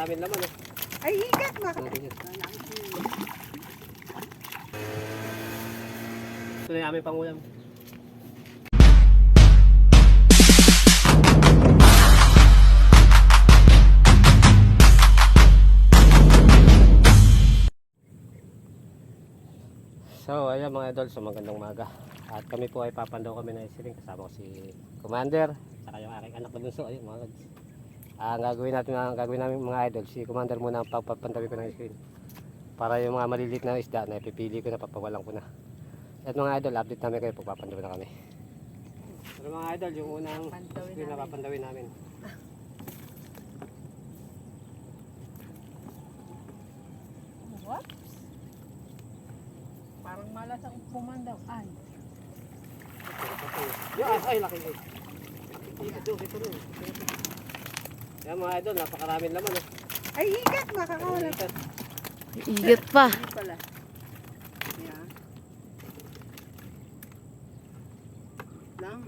napakaraming laman eh. Ay, higat yan. Ito na yung aming pangulam. So, ayan mga idol, so magandang umaga. At kami po ay papandaw kami na isiling kasama ko si Commander, saka yung aking anak na bunso, ayun mga lods. Ah, ang gagawin natin, ang gagawin namin mga idol, si Commander muna ang pagpapantawi ko ng screen. Para yung mga maliliit na isda na ipipili ko na papawalan ko na. At mga idol, update namin kayo pagpapandawi na kami. Pero mga idol, yung unang Pantawin screen na namin. papandawin namin. What? Parang malas ang pumandaw. Ay, ay, laki. Ito, ito rin. Yan mga idol, napakaraming laman eh. ay higat mga kakawalan. Ito. Igat pa. Hindi pala. Yan. Lang.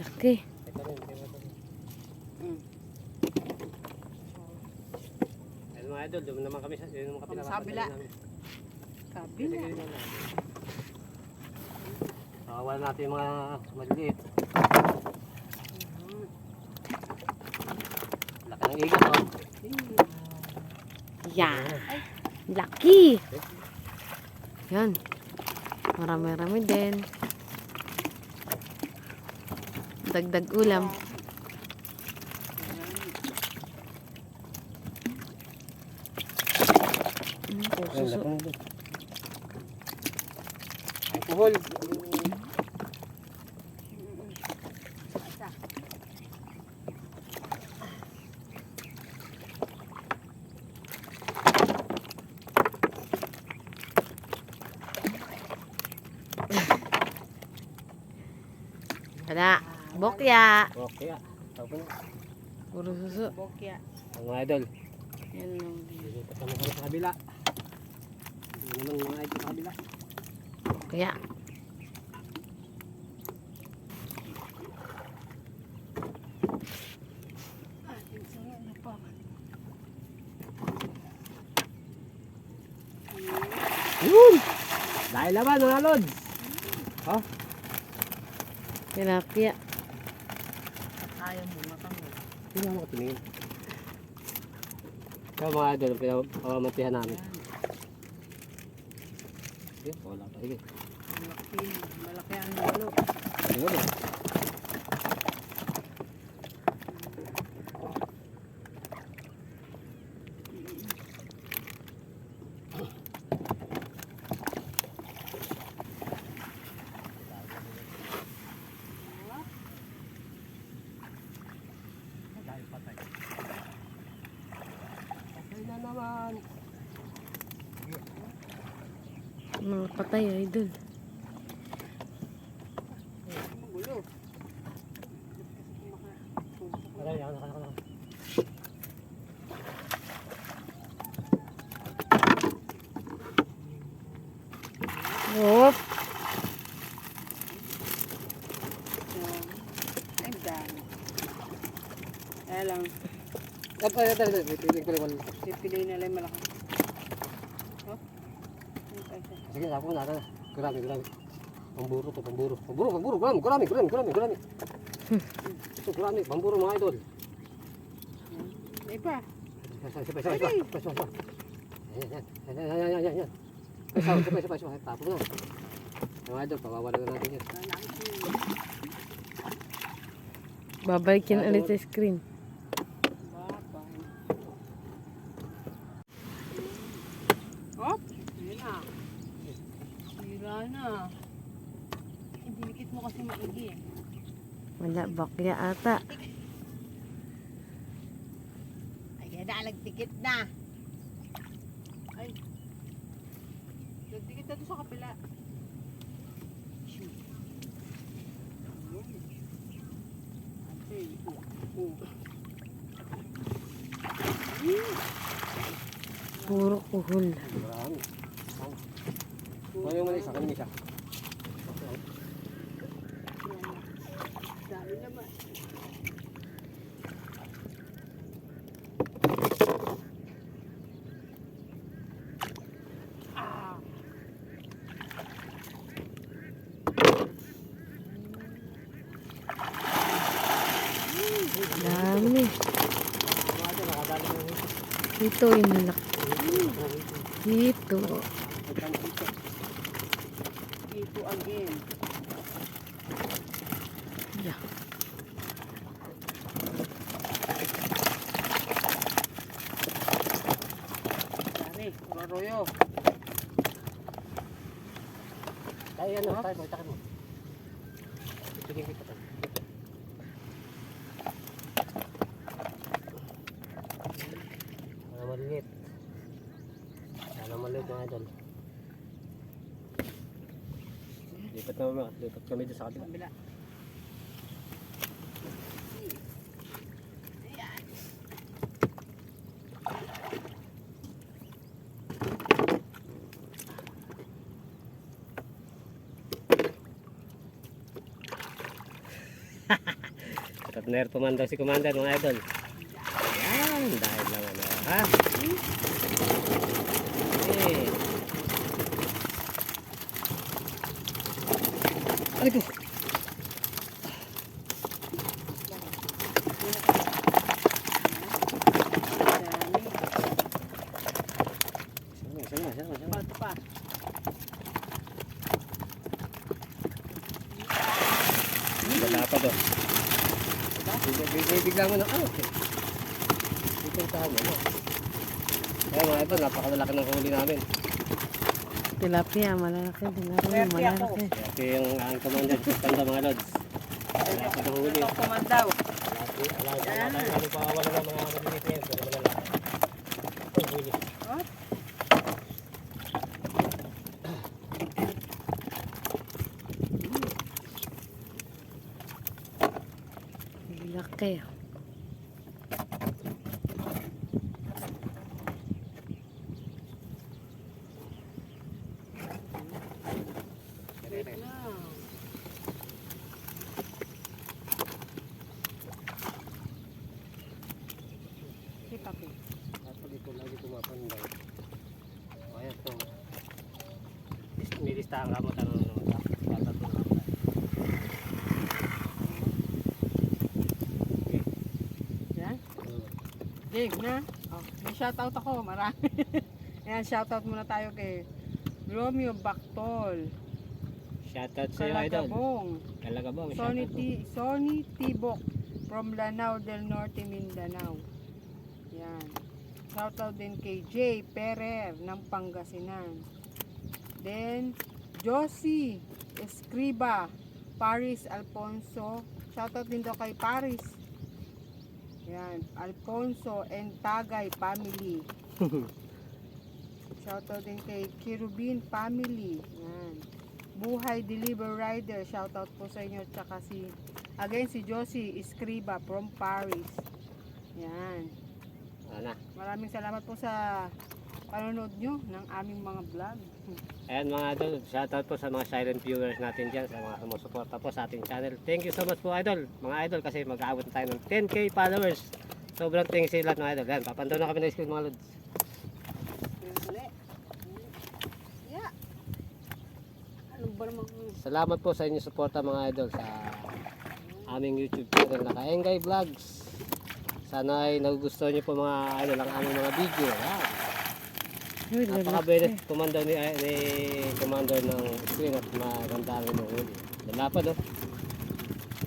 Laki. Ito rin, ito rin. Mm. Ayun mga idol, doon naman kami sa, doon naman kami kabila. namin. Sabi na. natin yung mga maliliit. Mm. Laki ng igat oh. Yan. Laki. Yan. Marami-rami din. Dagdag ulam. Mm, Ayun, suso. laki ng igat. Ay, puhol. Wala. Bokya. Okay ah. Tawag na. Puro suso. Bokya. Ang mga idol. Yan lang. Dito kami kami sa kabila. Yun naman mga sa kabila. Kaya. Yun! Dahil naman mga lods. Tilapia. Ayaw mo matanggal. Hindi na ako tumingin. Kaya mga idol, pinapamamantihan namin. Sige, wala pa. Sige. Malaki. Malaki ang lalo. Sige ba? Okay na naman. Mga patay ay dun. Oh. Yan. Ay, dami. Kaya lang, pipiling ko lang. pipiliin nila yung malaki. Oh? Ano pa isa? Sige, ako na, ako na. Gurami, gurami. Pamburo to, pamburo. Pamburo, pamburo, gurami, gurami, gurami, gurami, gurami. Ito, gurami, pamburo mga idol. Yan. Ay pa. Sabay, sabay, sabay, sabay, sabay, sabay. Ayan, ayan, ayan, ayan, ayan, ayan, ayan. Ay, sabay, sabay, sabay, sabay. Tapos na. Mga idol, pawawala na natin yan. Babalikin ulit sa screen. Babay. Hop. Ayun na. Sira na. Dinikit mo kasi maigi eh. Wala. Bakya ata. Ay, na, nagdikit na. Ay. Nagdikit na sa kapila. Ay, oh. Puro kuhol. Gurami. Kunin mo na isa, kunin mo isa. Dami naman. Ah. Dami. Mga ito, nakadali mo yung Dito yung malaki. Dito. Dito again. Yeah. Dami. Roroyo. Tayo ano, tayo mo, itakin mo. Ipigin kita tayo. Sana maliit. Sana idol. Lipat na mga, lipat kami dyan sa kabila. Kabila. At nair pumandaw si Commander mga idol. Yan, dahil lang ano, ha? Eh. Ay ko. Dami. Sama, sama, sama, sama. Ito pa. Wala pa do. Bigla mo na, ano? Ito ang tama, no? Kaya mga idol, napakalalaki ng huli namin. Tilapia, malalaki. Ako. malalaki. Ito yung aking commander, tanda mga lods. Wala pa ng huli. Ito kumandaw. Wala wala wala pa wala maliliit na yan, pero malalaki. Ito, huli. Laki. Wait na. Kita ko. Ako dito lagi tumapanday. Kaya to. Ano. Tatatlo lang. Yan. Dave na. Oh, may shoutout ako, marami. Ayan, shoutout muna tayo kay Romeo Bactol, Shoutout sa iyo idol. Kalagabong, mo. T, Sonny Tibok from Lanao del Norte, Mindanao. Yan. Shoutout din kay Jay Perer ng Pangasinan. Then, Josie Escriba, Paris Alfonso. Shoutout din daw kay Paris. Yan. Alfonso and Tagay family. Shoutout din kay Kirubin family. Yan. Buhay Deliver Rider. Shoutout po sa inyo. Tsaka si, again, si Josie Escriba from Paris. Yan. Ano na. Maraming salamat po sa panonood nyo ng aming mga vlog. Ayan mga idol, shoutout po sa mga silent viewers natin dyan, sa mga sumusuporta po sa ating channel. Thank you so much po idol, mga idol, kasi mag-aabot tayo ng 10k followers. Sobrang thank you sa lahat mga idol. Yan, papandaw na kami ng screen mga lods. Salamat po sa inyong suporta mga idol sa aming YouTube channel na Kaengay Vlogs. Sana ay nagugustuhan niyo po mga idol ang aming mga video. Yan. Napaka-benet pumandaw ni, ni commander ng screen at maganda ang inyong huli. Lalapad oh.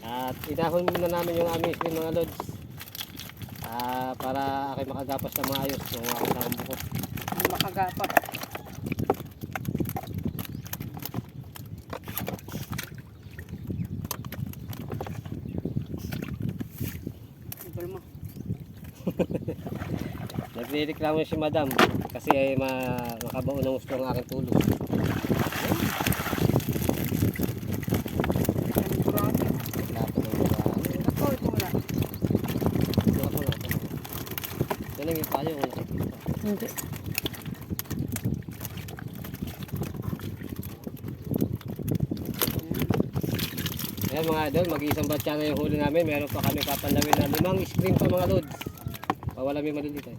At inahon na namin yung aming screen mga lods. Ah, para ako'y makagapas na maayos ng mga kasama buko. Makagapat. Nagre-reklamo si madam kasi ay ma makabaon ng gusto ng aking tulog. Hindi. Ayan mga idol, mag-iisang batya na yung huli namin. Meron pa kami papanlawin na limang screen pa mga lods. Pawala may maliliit eh.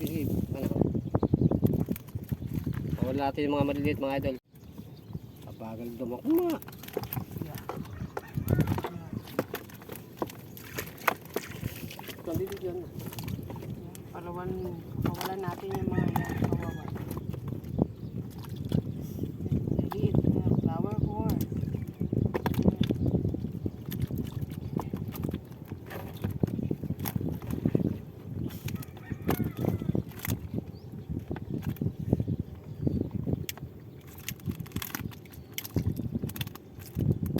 Sige, ano ko. Pawala natin yung mga maliliit mga idol. Kapagal dumakma. Nandito dyan. Palawan, pawalan natin yung mga yan. Kawawa. Liit, uh, flower horn.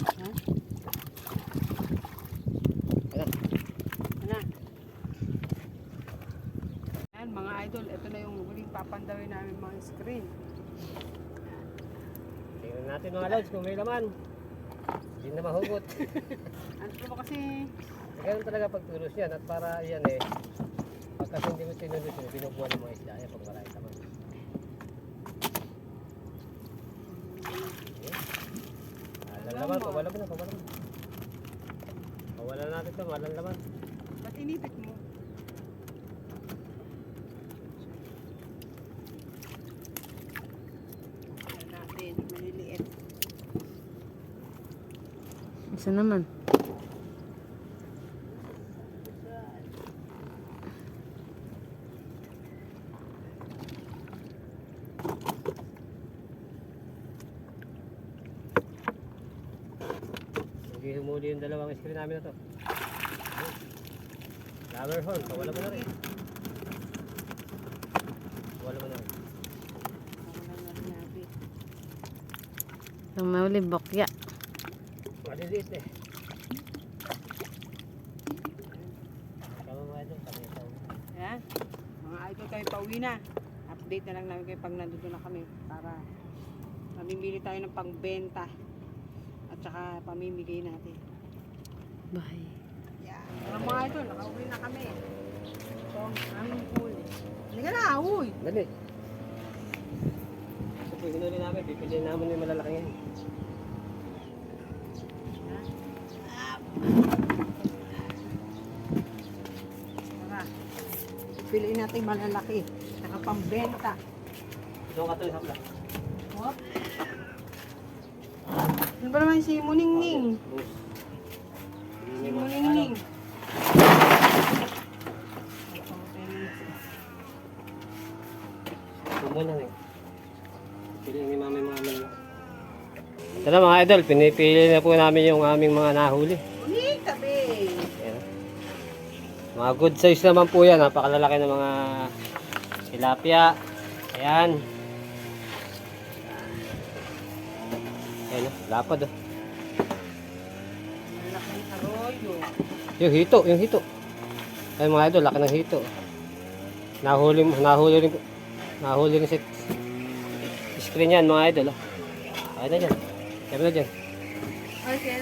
Ha? Ayan. Ano? Ayan mga idol, ito na yung huling papandawin namin mga screen. Tingnan natin mga lods kung may laman. Hindi na mahugot. Ano ba kasi, Ganun talaga pagtulos yan at para yan eh. Pag kasi hindi mo tinulos yun, binubuhan ng mga isda yan pag marami laman. Walang laman, pawala mo na, pawala mo. Pawala natin ito, walang laman. ba't inipit mo? Ayan natin, maliliit. Isa naman. Hindi humuli yung dalawang screen namin na to. Flower horn, pawala mo na rin. Pawala mo na rin. Pawalan na mauli, bokya. Maliliit eh. Tama mga idol, kami ito. Ayan, mga idol kami pauwi na. Update na lang namin kayo pag nandito na kami para mamimili tayo ng pangbenta at saka pamimigay natin. Bye. Yan. Mga mga idol, nakauwi na kami. Ito ang aming huli. Hindi ka na, uy! Dali. Ito po yung hinuli namin, pipiliin namin yung malalaki yan. Tara. Piliin natin malalaki. Saka pambenta. Doon ka to yung hapla. Hop. Ano ba naman si Muningning? Si Muningning. Ito muna eh. Piliin ni mami. Ito na mga idol, pinipili na po namin yung aming mga nahuli. Mga good size naman po yan. Napakalalaki ng mga tilapia. Ayan. Ayan, oh, lapad oh. Malaking arroyo. Yung hito, yung hito. Ay mga idol, laki ng hito. Nahuli, nahuli rin, nahuli rin sa screen yan mga idol. Oh. Ay na dyan. Sabi na dyan. Ay, kaya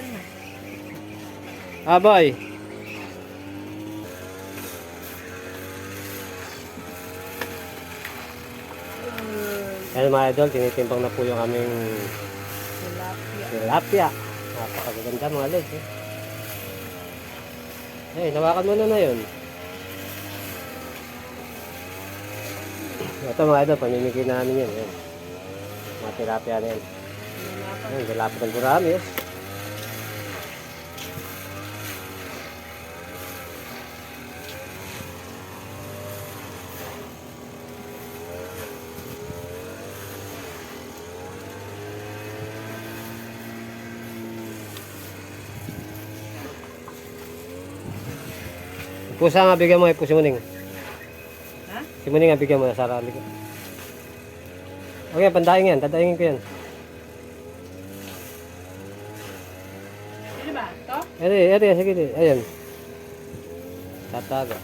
na. Ayan mga idol, tinitimbang na po yung aming Tilapia. tilapia. Napakaganda mga lods. Eh. Eh, nawakan mo na na yun. Ito mga idol, pamimigay namin yan. Yan. Mga tilapia na yan. Ayan, tilapia ng gurami. Oh. Pusa nga bigyan mo eh, pusi muning. Ha? Si muning nga bigyan mo na sa rami ko. Okay, pandaing yan, tadaingin ko yan. Sino ba? Ito? Eri, eri, sige, eri. ayan. Tataga.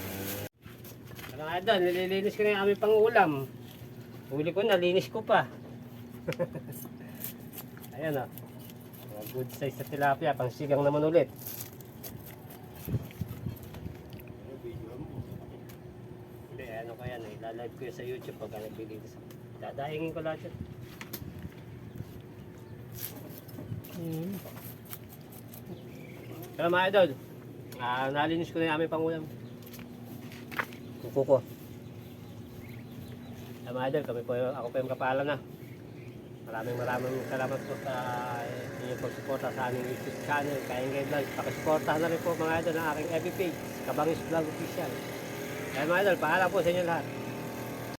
Ano nga doon, nililinis ko na yung aming pangulam. Huli ko, nalinis ko pa. ayan o. Mga good size sa tilapia, pang sigang naman ulit. Hindi, ano kaya na, ilalive ko yun sa YouTube pagka naglilinis. Dadaingin ko lahat yun. Pero mga idol, ah, nalinis ko na yung aming pangulam. Kuko ko. Kaya mga idol, kami po, ako po yung kapala na. Maraming maraming salamat po sa inyong pagsuporta sa aming YouTube channel, Kaingay Vlogs. Pakisuportahan na rin po mga idol ng aking FB page, Kabangis Vlog Official. Kaya mga idol, paalam po sa inyo lahat.